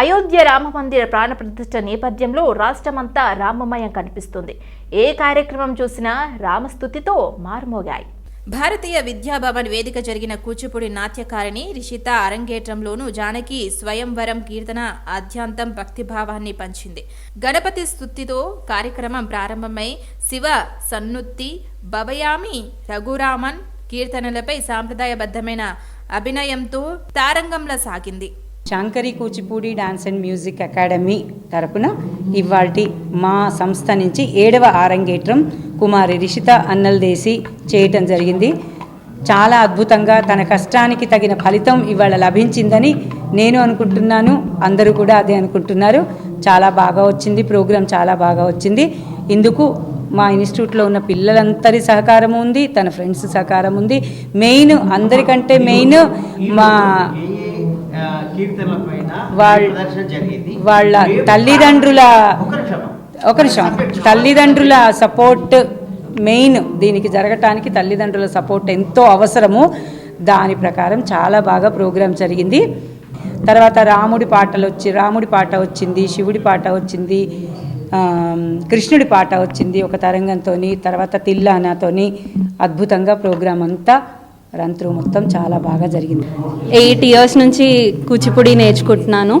అయోధ్య రామ మందిర ప్రాణ ప్రతిష్ట నేపథ్యంలో రాష్ట్రమంతా రామమయం కనిపిస్తుంది. ఏ కార్యక్రమం చూసినా రామస్థుతితో మారుమోగాయి. భారతీయ విద్యాభవన్ వేదిక జరిగిన కూచిపూడి నాట్యకారిణి రిషిత అరంగేట్రంలోనూ జానకి స్వయంవరం కీర్తన ఆద్యాంతం భక్తిభావాన్ని పంచింది. గణపతి స్థుతితో కార్యక్రమం ప్రారంభమై శివ సన్నుత్తి భవయామి రఘురామన్ కీర్తనలపై సాంప్రదాయబద్ధమైన అభినయంతో తారంగంలా సాగింది. చాంకరి Kuchipudi dance and music academy తరపున ఇవాల్టి మా సంస్థ నుంచి ఏడవ ఆరంగేట్రం కుమారి రిషిత అన్నల్దేసి చేయటం జరిగింది. చాలా అద్భుతంగా తన కష్టానికి తగిన ఫలితం ఇవాళ లభించిందని నేను అనుకుంటున్నాను. అందరూ కూడా అదే అనుకుంటున్నారు. చాలా బాగా వచ్చింది ప్రోగ్రాం చాలా బాగా వచ్చింది. ఇందుకు మా ఇన్స్టిట్యూట్లో ఉన్న పిల్లలందరి సహకారం ఉంది తన ఫ్రెండ్స్ సహకారం ఉంది. మెయిన్ అందరికంటే మెయిన్ మా వాళ్ళ- తల్లిదండ్రుల ఒక నిమిషం. తల్లిదండ్రుల సపోర్ట్ మెయిన్ దీనికి జరగటానికి తల్లిదండ్రుల సపోర్ట్ ఎంతో అవసరము. దాని ప్రకారం చాలా బాగా ప్రోగ్రాం జరిగింది. తర్వాత రాముడి పాటలు వచ్చి రాముడి పాట వచ్చింది శివుడి పాట వచ్చింది కృష్ణుడి పాట వచ్చింది ఒక తరంగంతో తర్వాత తిల్లానాతోని అద్భుతంగా ప్రోగ్రాం అంతా రన్ త్రూ మొత్తం చాలా బాగా జరిగింది. ఎయిట్ ఇయర్స్ నుంచి కూచిపూడి నేర్చుకుంటున్నాను.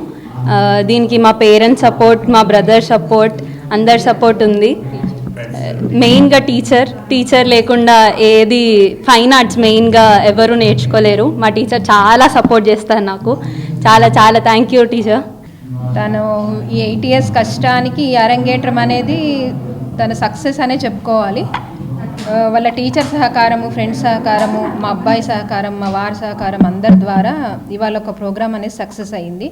దీనికి మా పేరెంట్స్ సపోర్ట్ మా బ్రదర్ సపోర్ట్ అందరి సపోర్ట్ ఉంది. మెయిన్గా టీచర్ టీచర్ లేకుండా ఏది ఫైన్ ఆర్ట్స్ మెయిన్గా ఎవరు నేర్చుకోలేరు. మా టీచర్ చాలా సపోర్ట్ చేస్తారు నాకు. చాలా చాలా థ్యాంక్ యూ టీచర్ తను ఈ ఎయిట్ ఇయర్స్ కష్టానికి ఈ అరంగేట్రం అనేది తన సక్సెస్ అనే చెప్పుకోవాలి. వాళ్ళ టీచర్ సహకారము ఫ్రెండ్స్ సహకారము మా అబ్బాయి సహకారం మా వారి సహకారం అందరి ద్వారా ఇవాళ ఒక ప్రోగ్రామ్ అనేది సక్సెస్ అయింది.